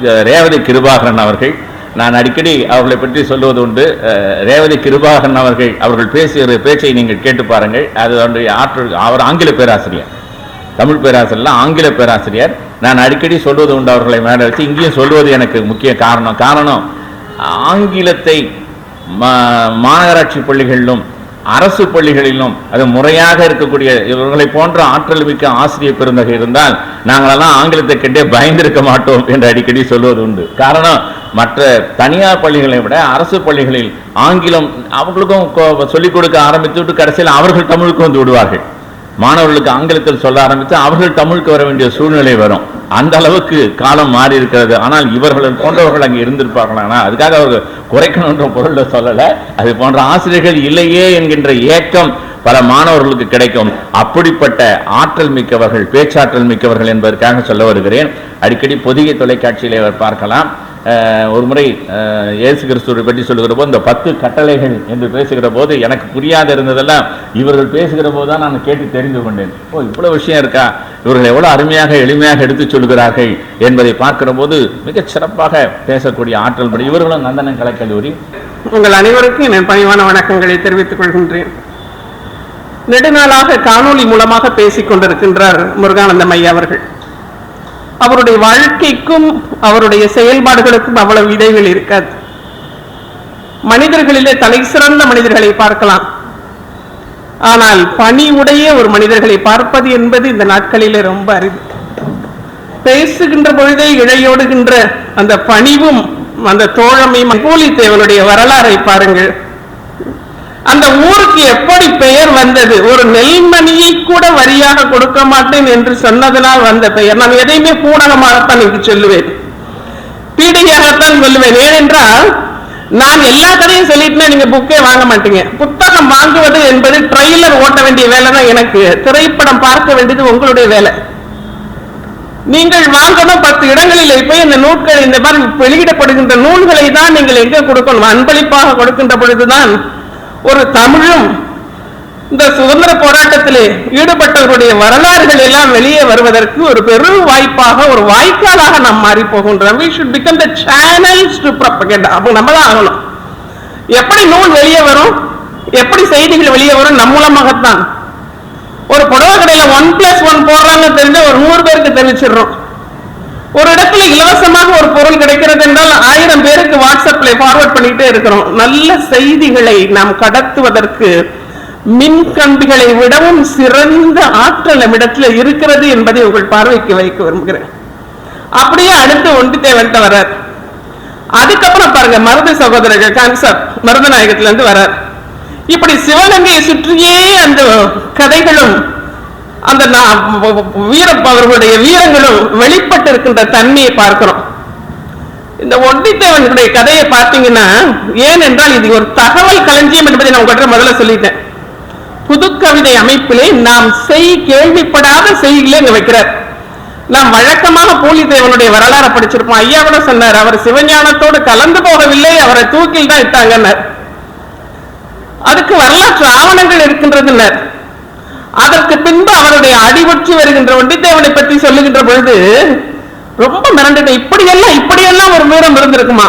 ரேவதி கிருபாகரன் அவர்கள். நான் அடிக்கடி அவர்களை பற்றி சொல்வது உண்டு. ரேவதி கிருபாகரன் அவர்கள் அவர்கள் பேசுகிற பேச்சை நீங்கள் கேட்டு பாருங்கள். அது அவருடைய ஆற்றல் அவர் ஆங்கில பேராசிரியர். தமிழ் பேராசிரியர் ஆங்கில பேராசிரியர். நான் அடிக்கடி சொல்வது உண்டு அவர்களை மேலே வச்சு. இங்கேயும் சொல்வது எனக்கு முக்கிய காரணம். காரணம் ஆங்கிலத்தை மா- மாநகராட்சி பள்ளிகளிலும் அரசு பள்ளிகளிலும் அது முறையாக இருக்கக்கூடிய இவர்களை போன்ற ஆற்றல் மிக்க ஆசிரியர் பெருந்தகை இருந்தால் நாங்களெல்லாம் ஆங்கிலத்தை கண்டே பயந்திருக்க மாட்டோம் என்று அடிக்கடி சொல்வது உண்டு. காரணம் மற்ற தனியார் பள்ளிகளை விட அரசு பள்ளிகளில் ஆங்கிலம் அவர்களுக்கும் சொல்லிக் கொடுக்க ஆரம்பித்து விட்டு கடைசியில் அவர்கள் தமிழுக்கு வந்து விடுவார்கள். மாணவர்களுக்கு ஆங்கிலத்தில் சொல்ல ஆரம்பித்து அவர்கள் தமிழுக்கு வர வேண்டிய சூழ்நிலை வரும். அந்த அளவுக்கு காலம் மாறி இருக்கிறது. ஆனால் இவர்கள் போன்றவர்கள் அங்கே இருந்திருப்பார்களானா அதுக்காக அவர்கள் குறைக்கணுன்ற பொருளில் சொல்லலை. அது போன்ற ஆசிரியர்கள் இல்லையே என்கின்ற ஏக்கம் பல மாணவர்களுக்கு கிடைக்கும். அப்படிப்பட்ட ஆற்றல் மிக்கவர்கள் பேச்சாற்றல் மிக்கவர்கள் என்பதற்காக சொல்ல வருகிறேன். அடிக்கடி புதிய தொலைக்காட்சியிலே அவர் பார்க்கலாம். ஒரு முறை அஹ், இயேசு கிறிஸ்துவை பற்றி சொல்லுகிற போது இந்த பத்து கட்டளைகள் என்று பேசுகிற போது எனக்கு புரியாத இருந்ததெல்லாம் இவர்கள் பேசுகிற போது தான் நான் கேட்டு தெரிந்து கொண்டேன். ஓ இவ்வளவு விஷயம் இருக்கா? இவர்கள் எவ்வளவு அருமையாக எளிமையாக எடுத்துச் சொல்கிறார்கள் என்பதை பார்க்கிற போது மிகச் சிறப்பாக பேசக்கூடிய ஆற்றல் படி இவர்களும் நந்தனம் கலைக்கல்லூரி உங்கள் அனைவருக்கும் என் பணிவான வணக்கங்களை தெரிவித்துக் கொள்கின்றேன். நெடுநாளாக காணொளி மூலமாக பேசிக் கொண்டிருக்கின்றார் முருகானந்தம் ஐயா அவர்கள். அவருடைய வாழ்க்கைக்கும் அவருடைய செயல்பாடுகளுக்கும் அவ்வளவு இடைவெளி இருக்காது. மனிதர்களிலே தலை சிறந்த மனிதர்களை பார்க்கலாம். ஆனால் பணி உடைய ஒரு மனிதர்களை பார்ப்பது என்பது இந்த நாட்களிலே ரொம்ப அரிது. பேசுகின்ற பொழுதே இழையோடுகின்ற அந்த பணிவும் அந்த தோழமையும் தேவனுடைய வரலாறை பாருங்கள். அந்த ஊருக்கு எப்படி பெயர் வந்தது? ஒரு நெல்மணியை கூட வரியாக கொடுக்க மாட்டேன் என்று சொன்னதனால் வந்த பெயர். நான் எதையுமே பூடகமாகத்தான் இங்கு சொல்லுவேன். பீடிகையாகத்தான் சொல்லுவேன். ஏனென்றால் நான் எல்லா கதையும் சொல்லிட்டுனா நீங்க புக்கே வாங்க மாட்டீங்க. புத்தகம் வாங்குவது என்பது ட்ரெய்லர் ஓட்ட வேண்டிய வேலை தான் எனக்கு. திரைப்படம் பார்க்க வேண்டியது உங்களுடைய வேலை. நீங்கள் வாங்கணும் பத்து இடங்களில் போய் இந்த நூல்கள் இந்த மாதிரி வெளியிடப்படுகின்ற நூல்களை தான் நீங்கள் எங்க கொடுக்கணும்? அன்பளிப்பாக கொடுக்கின்ற பொழுதுதான் ஒரு தமிழும் இந்த சுதந்திர போராட்டத்திலே ஈடுபட்டவர்களுடைய வரலாறுகள் எல்லாம் வெளியே வருவதற்கு ஒரு பெரும் வாய்ப்பாக ஒரு வாய்க்காலாக நாம் மாறி போகின்றோம். We should become the channels அப்போ நம்ம தான் ஆகணும். எப்படி நூல் வெளியே வரும்? எப்படி செய்திகள் வெளியே வரும்? நம் மூலமாகத்தான். ஒரு புடவை கடையில ஒன் பிளஸ் ஒன் போடுறாங்கன்னு தெரிஞ்ச ஒரு நூறு பேருக்கு தெரிவிச்சிடுறோம். ஒரு இடத்துல இலவசமாக ஒரு பொருள் கிடைக்கிறது என்றால் ஆயிரம் பேருக்கு வாட்ஸ்அப்ல ஃபார்வர்ட் பண்ணிட்டே இருக்கிறோம். நல்ல செய்திகளை நாம் கடத்துவதற்கு மின் கம்பிகளை விடவும் சிறந்த ஆற்றல் நம்மிடத்துல இருக்கிறது என்பதை உங்கள் பார்வைக்கு வைக்க விரும்புகிறேன். அப்படியே அடுத்து ஒன்று தேவன்ட்ட வர்றார். அதுக்கப்புறம் பாருங்க மருது சகோதரர்கள் கான்செப்ட் மருதநாயகத்துல இருந்து வர்றார். இப்படி சிவகங்கையை சுற்றியே அந்த கதைகளும் அந்த நா- வீர அவர்களுடைய வீரங்களும் வெளிப்பட்டு இருக்கின்ற தன்மையை பார்க்கிறோம். இந்த ஒண்டித்தேவனுடைய கதையை பார்த்தீங்கன்னா ஏனென்றால் இது ஒரு தகவல் களஞ்சியம் என்பதை நான் உங்கள்கிட்ட முதல்ல சொல்லிட்டேன். புதுக்கவிதை அமைப்பிலே நாம் செய் கேள்விப்படாத செய்திகளை இங்க வைக்கிறார். நாம் வழக்கமாக போலித்தேவனுடைய வரலாறை படிச்சிருப்போம். ஐயா கூட சொன்னார் அவர் சிவஞானத்தோடு கலந்து போகவில்லை அவரை தூக்கில் தான் இட்டாங்கன்னார். அதுக்கு வரலாற்று ஆவணங்கள் இருக்கின்றதுன்னர். அதற்கு பின்பு அவருடைய அடிபற்றி வருகின்ற ஒண்டித்தேவனை பற்றி சொல்லுகின்ற பொழுது ரொம்ப மிரண்டுட்டேன். இப்படியெல்லாம் இப்படியெல்லாம் ஒரு வீரம் இருந்திருக்குமா?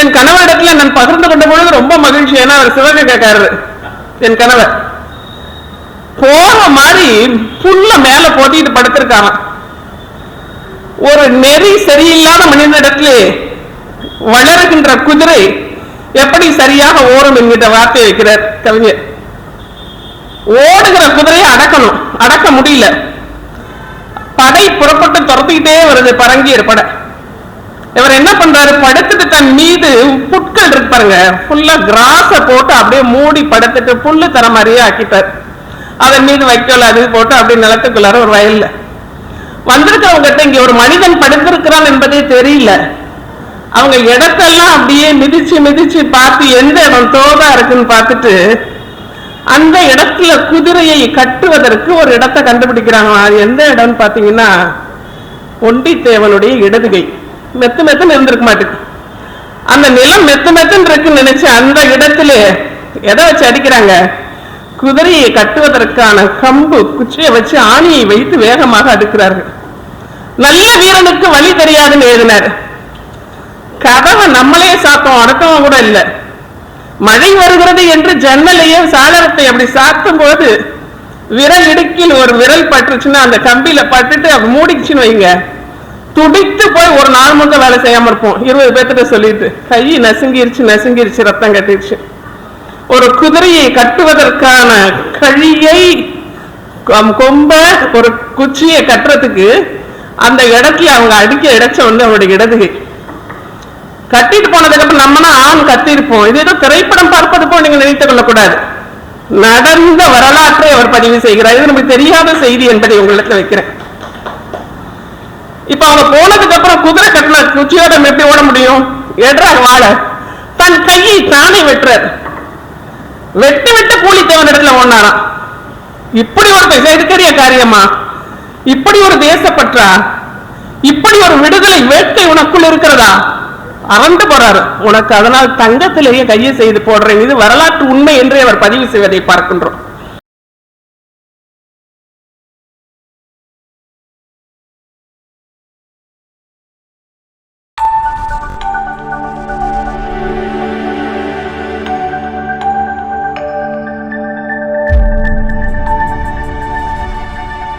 என் கணவரிடத்துல நான் பகிர்ந்து கொண்ட பொழுது ரொம்ப மகிழ்ச்சி. ஏன்னா அவர் சிவகங்கைக்காரர் என் கணவர். போற மாதிரி புல்ல மேல போட்டிட்டு படுத்திருக்காங்க. ஒரு நெறி சரியில்லாத மனிதனிடத்துல வளருகின்ற குதிரை எப்படி சரியாக ஓடும் என்கிற வார்த்தை வைக்கிறார் கவிஞர். ஓடுகிற குதிரையை அடக்கணும். அடக்க முடியல. படை புறப்பட்டு துரத்திக்கிட்டே வருது பரங்கியர் படை. இவர் என்ன பண்றாரு? படுத்துட்டு தன் மீது புட்கள் இருக்கு பாருங்க. ஃபுல்லா கிராஸ போட்டு அப்படியே மூடி படுத்துட்டு புல்லு தர மாதிரியே ஆக்கிட்டார். அதன் மீது வைக்கோல் அது போட்டு அப்படியே நிலத்துக்குள்ளார ஒரு வயல்ல. வந்திருக்கிறவங்க இங்க ஒரு மனிதன் படுத்திருக்கிறான் என்பதே தெரியல. அவங்க இடத்தெல்லாம் அப்படியே மிதிச்சு மிதிச்சு பார்த்து எந்த இடம் தோதா இருக்குன்னு பார்த்துட்டு அந்த இடத்துல குதிரையை கட்டுவதற்கு ஒரு இடத்தை கண்டுபிடிக்கிறாங்க. அது எந்த இடம்னு பாத்தீங்கன்னா ஒண்டித்தேவனுடைய இடதுகை. மெத்து மெத்துன்னு இருந்திருக்க மாட்டேங்குது அந்த நிலம் மெத்து மெத்துன்னு இருக்குன்னு நினைச்சு அந்த இடத்துல எதை வச்சு அடிக்கிறாங்க? குதிரையை கட்டுவதற்கான கம்பு குச்சியை வச்சு ஆணியை வைத்து வேகமாக அடுக்கிறார்கள். நல்ல வீரனுக்கு வழி தெரியாதுன்னு எழுதினார். கதவை நம்மளே சாத்தோம் அடுத்தவன் கூட இல்லை. மழை வருகிறது என்று ஜன்னலையும் சாளரத்தை அப்படி சாத்தும் போது விரல் இடுக்கில் ஒரு விரல் பட்டுச்சுன்னா அந்த கம்பியில பட்டுட்டு மூடிச்சுன்னு வைங்க. துடித்து போய் ஒரு நாள் முழுக்க வேலை செய்யாம இருப்போம். இருபது பேர்த்திட்ட சொல்லிட்டு கை நசுங்கிருச்சு நசுங்கிருச்சு ரத்தம் கட்டிருச்சு ஒரு குதிரையை கட்டுவதற்கான கழியை கொம்ப ஒரு குச்சியை கட்டுறதுக்கு அந்த இடத்துல அவங்க அடிக்க இடைச்ச வந்து அவங்களுடைய இடதுகை கட்டிட்டு போனதுக்கு அப்புறம் நம்மனா ஆண் கத்திருப்போம். இது ஏதோ திரைப்படம் பார்ப்பது போல் நீங்க நினைத்துக் கொள்ளக்கூடாது. நடந்த வரலாற்றை அவர் பதிவு செய்கிறார். இது நமக்கு தெரியாத செய்தி என்பதை உங்களிடத்துல வைக்கிறேன். இப்ப அவங்க போனதுக்கு அப்புறம் குதிரை கட்டின குச்சியோட எப்படி ஓட முடியும்? எடுறாங்க வாழ. தன் கையை தானே வெட்டுறார். வெட்டு வெட்டு கூலி தேவன் இடத்துல ஓடினாராம். இப்படி ஒரு செய்திக்கரிய காரியமா? இப்படி ஒரு தேசப்பற்றா? இப்படி ஒரு விடுதலை வேட்கை உனக்குள் இருக்கிறதா? அறந்து போறாரு. உனக்கு அதனால் தங்கத்திலேயே கையை செய்து போடுறேன். இது வரலாற்று உண்மை என்று அவர் பதிவு செய்வதை பார்க்கின்றோம்.